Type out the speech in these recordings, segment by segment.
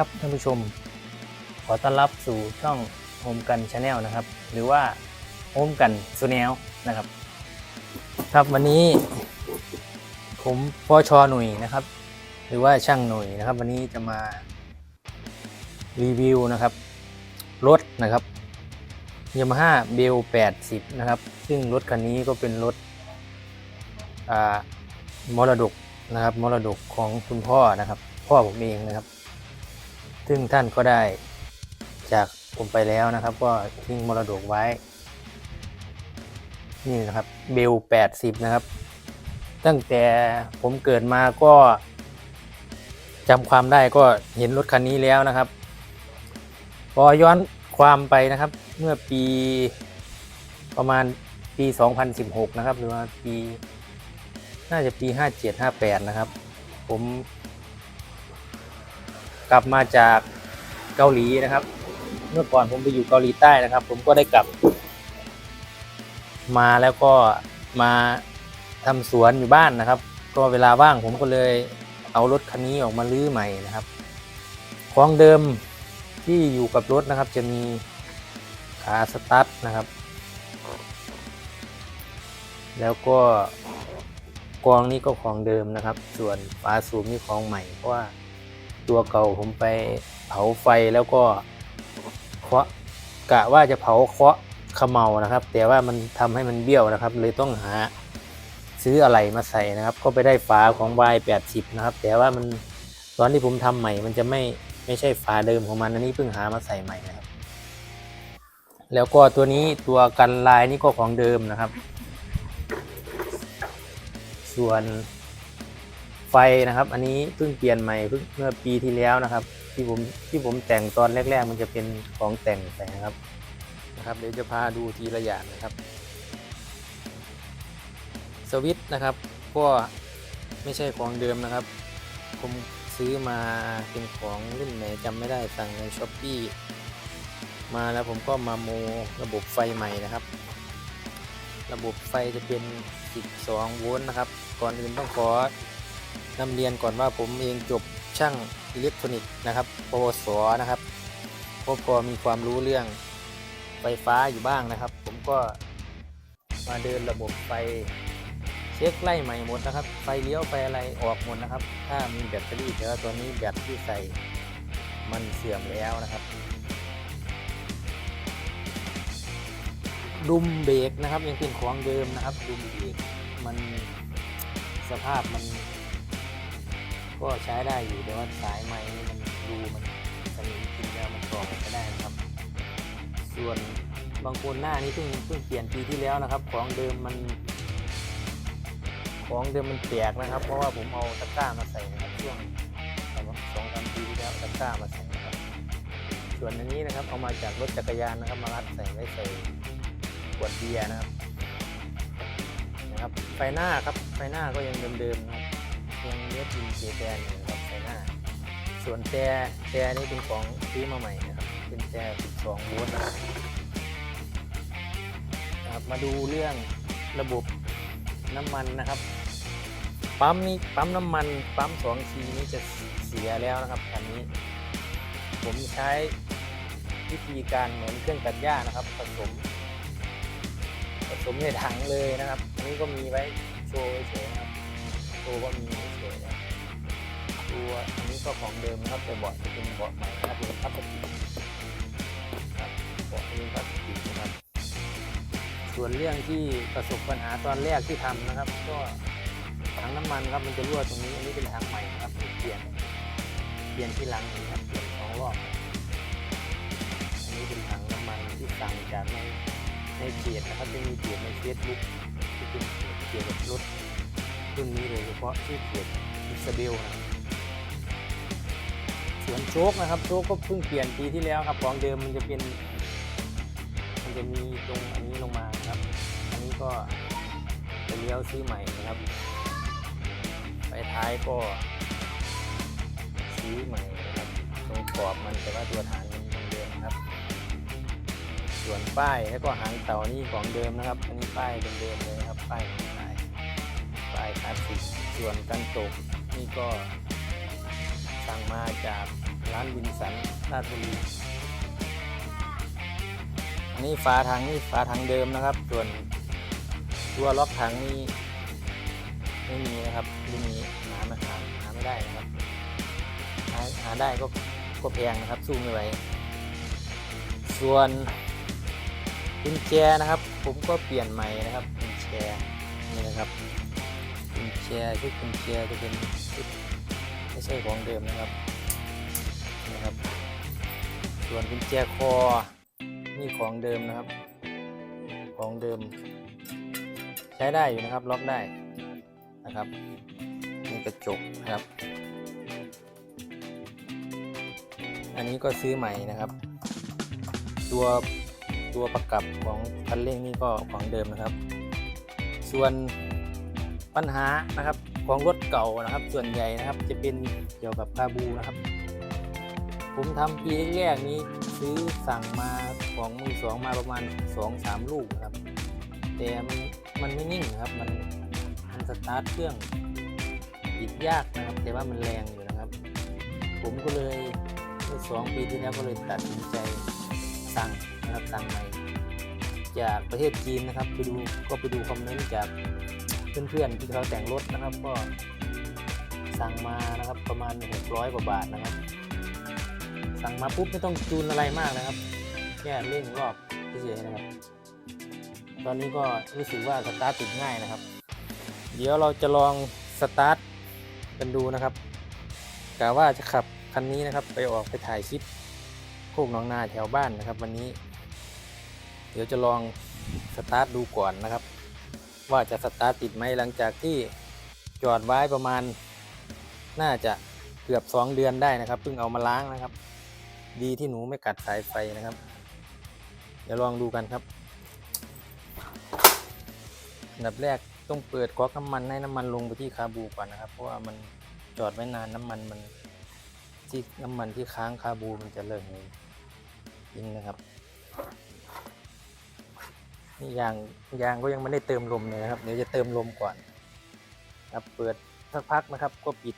ครับท่านผู้ชม ขอต้อนรับสู่ช่องโฮมกันชาแนลนะครับ หรือว่าโฮมกันซูแนลนะครับ ครับวันนี้ ผมพอชอหนุ่ยนะครับ หรือว่าช่างหนุ่ยนะครับ วันนี้จะมารีวิวนะครับรถนะครับยามาฮ่าเบล80 นะครับ ซึ่งรถคันนี้ก็เป็นรถอ่ามรดกนะครับมรดกของคุณพ่อนะครับ พ่อผมเองนะครับ ซึ่งท่านก็ได้จากผมไปแล้วนะครับ ก็ทิ้งมรดกไว้ นี่นะครับเบล 80 นะครับ ตั้งแต่ผมเกิดมาก็จำความได้ก็เห็นรถคันนี้แล้วนะครับพอย้อนความไปนะครับเมื่อปีประมาณปี 2016 นะครับ หรือว่าปี น่าจะปี 57 58 นะครับ ผม กลับมาจากเกาหลีนะครับ เมื่อก่อนผมไปอยู่เกาหลีใต้นะครับ ผมก็ได้กลับ มาแล้วก็มาทำสวนอยู่บ้านนะครับ ก็เวลาว่างผมก็เลยเอารถคันนี้ออกมาลื้อใหม่นะครับของเดิมที่อยู่กับรถนะครับ จะมีขาสตาร์ทนะครับ แล้วก็กองนี้ก็ของเดิมนะครับ ส่วนฝาสูบนี่ของใหม่เพราะว่า ตัวเก่าผมไปเผาไฟแล้วก็เคาะกะว่าจะเผาเคาะเขมเมานะครับ แต่ว่ามันทำให้มันเบี้ยวนะครับ เลยต้องหาซื้ออะไรมาใส่นะครับ ก็ไปได้ฝาของ Y80 นะครับ แต่ว่ามันตอนที่ผมทำใหม่ มันจะไม่ไม่ใช่ฝาเดิมของมันอันนี้เพิ่งหามาใส่ใหม่นะครับ แล้วก็ตัวนี้ตัวกันลายนี่ก็ของเดิมนะครับ ส่วน ไฟนะครับ อันนี้เพิ่งเปลี่ยนใหม่เพิ่งเมื่อปีที่แล้วนะครับ ที่ผมที่ผมแต่งตอนแรก ๆ มันจะเป็นของแต่งไปนะครับนะครับเดี๋ยวจะพาดูทีละอย่างนะครับ สวิตนะครับก็ไม่ใช่ของเดิมนะครับ ผมซื้อมาเป็นของรุ่นไหนจำไม่ได้สั่งในช้อปปีมาแล้วผมก็มาโมระบบไฟใหม่นะครับ ระบบไฟจะเป็น 12 โวลต์นะครับ ก่อนอื่นต้องขอ นำเรียนก่อนว่าผมเองจบช่างอิเล็กทรอนิกส์นะครับ ปวส นะครับก็พอมีความรู้เรื่องไฟฟ้าอยู่บ้างนะครับ ผมก็มาเดินระบบไฟเช็คไล่ใหม่หมดนะครับ ไฟเลี้ยวไฟอะไรออกหมดนะครับ ถ้ามีแบตเตอรี่แต่ว่าตัวนี้แบตที่ใส่มันเสื่อมแล้วนะครับ ดุมเบรกนะครับยังเป็นของเดิมนะครับ ดุมเบรกมันสภาพมัน ก็ใช้ได้อยู่แต่ว่าสายไม้นี่มันรูมันสนิมจริงแล้วมันต่อกันไม่ได้นะครับ ส่วนบางคนหน้านี้เพิ่งเพิ่งเปลี่ยนปีที่แล้วนะครับ ของเดิมมัน ของเดิมมันแตกนะครับ เพราะว่าผมเอาตะกร้ามาใส่นะครับช่วงสองสามปีที่แล้วตะกร้ามาใส่นะครับ ส่วนอันนี้นะครับเอามาจากรถจักรยานนะครับมารัดใส่ไว้ใส่ขวดเบียร์นะครับนะครับ ไฟหน้าครับไฟหน้าก็ยังเดิมๆนะครับ เลือดอินเจแปนอยู่นะครับไฟหน้า ส่วนแต่แต่นี่เป็นของซื้อมาใหม่นะครับ เป็นแต่12โวลต์นะครับ มาดูเรื่องระบบน้ำมันนะครับ ปั๊มนี้ปั๊มน้ำมันปั๊ม2ทีนี้จะเสียแล้วนะครับคันนี้ ผมใช้วิธีการเหมือนเครื่องตัดหญ้านะครับ ผสม ผสมในถังเลยนะครับ อันนี้ก็มีไว้โชว์เฉยนะครับ โชว์ว่ามีเฉยนะตัวอันนี้ก็ของเดิมนะครับแต่บาะจะเป็นบาะใหม่นะครับเป็นพลาสติกครับบาะเป็นพลาสติกนะครับ ส่วนเรื่องที่ประสบปัญหาตอนแรกที่ทำนะครับ ก็ถังน้ำมันครับมันจะรั่วตรงนี้อันนี้เป็นถังใหม่นะครับเปลี่ยนเปลี่ยนที่หลังนะครับเปลี่ยนสองรอบอันนี้เป็นถังน้ำมันที่สั่งจากในในเพจนะครับจะมีเพจในเฟซบุ๊กที่เป็นเพจเกี่ยวกับรถ รุ่นนี้โดยเฉพาะชื่อเพจอิสเบลนะครับส่วนโชคนะครับโชคก็เพิ่งเปลี่ยนปีที่แล้วครับของเดิมมันจะเป็น มันจะมีตรงอันนี้ลงมาครับ อันนี้ก็จะเลี้ยวซื้อใหม่นะครับไฟท้ายก็ซื้อใหม่นะครับตรงกรอบมันแต่ว่าตัวฐานมันยังเดิมครับ ส่วนป้ายแล้วก็หางเต่านี่ของเดิมนะครับ อันนี้ป้ายเดิมๆเลยครับป้าย คลาสสิกส่วนกันตกนี่ก็สั่งมาจากร้านวินสันราชบุรีอันนี้ฝาถังนี่ฝาถังเดิมนะครับ ส่วนตัวล็อกถังนี่ไม่มีนะครับไม่มีหาไม่หาหาไม่ได้นะครับหาหาได้ก็ก็แพงนะครับสู้ไม่ไหวส่วนกุญแจนะครับ ผมก็เปลี่ยนใหม่นะครับกุญแจนี่นะครับ กุญแจชุดกุญแจจะเป็นชุดไม่ใช่ของเดิมนะครับนะครับ ส่วนกุญแจคอนี่ของเดิมนะครับ ของเดิม ใช้ได้อยู่นะครับล็อกได้นะครับนี่กระจกนะครับ อันนี้ก็ซื้อใหม่นะครับ ตัวตัวประกับของคันเร่งนี่ก็ของเดิมนะครับ ส่วน ปัญหานะครับของรถเก่านะครับ ส่วนใหญ่นะครับจะเป็นเกี่ยวกับคาบูนะครับ ผมทำปีแรกๆนี้ซื้อสั่งมาของมือสองมาประมาณสองสามลูกนะครับ แต่มันมันไม่นิ่งครับมันมันสตาร์ทเครื่องติดยากนะครับ แต่ว่ามันแรงอยู่นะครับ ผมก็เลยเมื่อสองปีที่แล้วก็เลยตัดสินใจสั่งนะครับสั่งใหม่จากประเทศจีนนะครับ ไปดูก็ไปดูคอมเมนต์จาก เพื่อนๆที่เขาแต่งรถนะครับ ก็สั่งมานะครับประมาณ 600กว่าบาทนะครับ สั่งมาปุ๊บไม่ต้องจูนอะไรมากนะครับแค่เร่งรอบเฉยๆนะครับ ตอนนี้ก็รู้สึกว่าสตาร์ทติดง่ายนะครับ เดี๋ยวเราจะลองสตาร์ทกันดูนะครับกะว่าจะขับคันนี้นะครับไปออกไปถ่ายคลิปโคกหนองนาแถวบ้านนะครับ วันนี้ เดี๋ยวจะลองสตาร์ทดูก่อนนะครับ ว่าจะสตาร์ทติดไหมหลังจากที่จอดไว้ประมาณ น่าจะเกือบ 2 เดือนได้นะครับเพิ่งเอามาล้างนะครับ ดีที่หนูไม่กัดสายไฟนะครับ เดี๋ยวลองดูกันครับอันดับแรกต้องเปิดก๊อกน้ำมันให้น้ำมันลงไปที่คาบูก่อนนะครับ เพราะว่ามันจอดไว้นานน้ำมันมันที่น้ำมันที่ค้างคาบูมันจะเริ่มยิงนะครับ นี่ยางยางก็ยังไม่ได้เติมลมเลยนะครับ เดี๋ยวจะเติมลมก่อนครับเปิดสักพักนะครับ ก็ปิด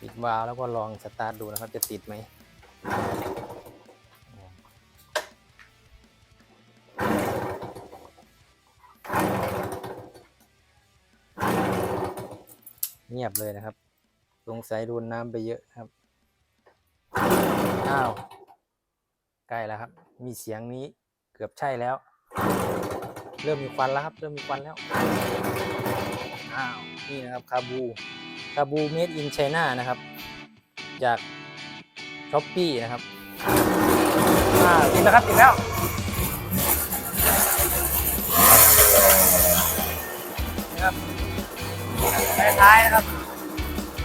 ปิดวาล์วแล้วก็ลองสตาร์ทดูนะครับ จะติดไหมเงียบเลยนะครับ สงสัยโดนน้ำไปเยอะนะครับ อ้าว ใกล้แล้วครับ มีเสียงนี้ เกือบใช่แล้ว เริ่มมีควันแล้วครับ เริ่มมีควันแล้วอ้าวนี่นะครับคาบูคาบูเมดอินไชน่านะครับ จากช้อปปี้นะครับอ่าติดแล้วครับติดแล้วนะครับไฟท้ายนะครับ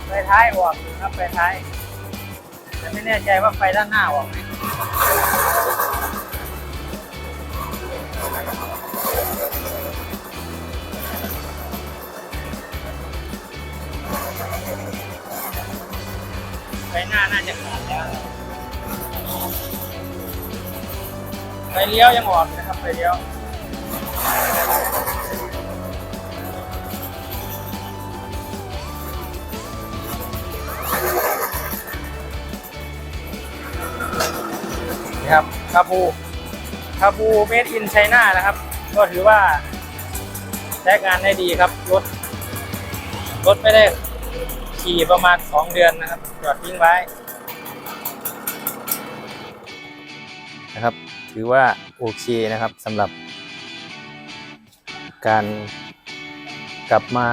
ไฟท้ายออกครับไฟท้ายแต่ไม่แน่ใจว่าไฟด้านหน้าออกไหม ไฟหน้าน่าจะขาดแล้วไฟเลี้ยวยังออกนะครับไฟเลี้ยวนี่ครับคาบูคาบูเมดอินไชน่านะครับ ก็ถือว่าใช้งานได้ดีครับรถรถไม่ได้ ขี่ประมาณ 2 เดือนนะครับจอดทิ้งไว้นะครับ ถือว่าโอเคนะครับสำหรับ การกลับมา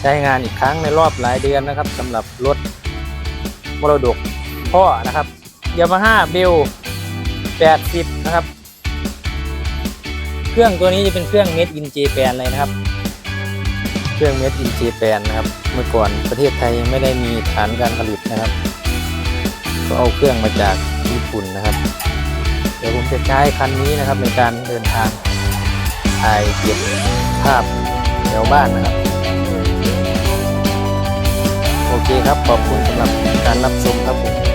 ใช้งานอีกครั้งในรอบหลายเดือนนะครับสำหรับรถมรดกพ่อนะครับยามาฮ่าเบล80 นะครับ เครื่องตัวนี้จะเป็นเครื่อง Made in Japan เลยนะครับ เครื่อง Made in Japan นะครับ เมื่อก่อนประเทศไทยยังไม่ได้มีฐานการผลิตนะครับ ก็เอาเครื่องมาจากญี่ปุ่นนะครับ เดี๋ยวผมจะใช้คันนี้นะครับในการเดินทางถ่ายเก็บภาพแถวบ้านนะครับ โอเคครับขอบคุณสำหรับการรับชมครับผม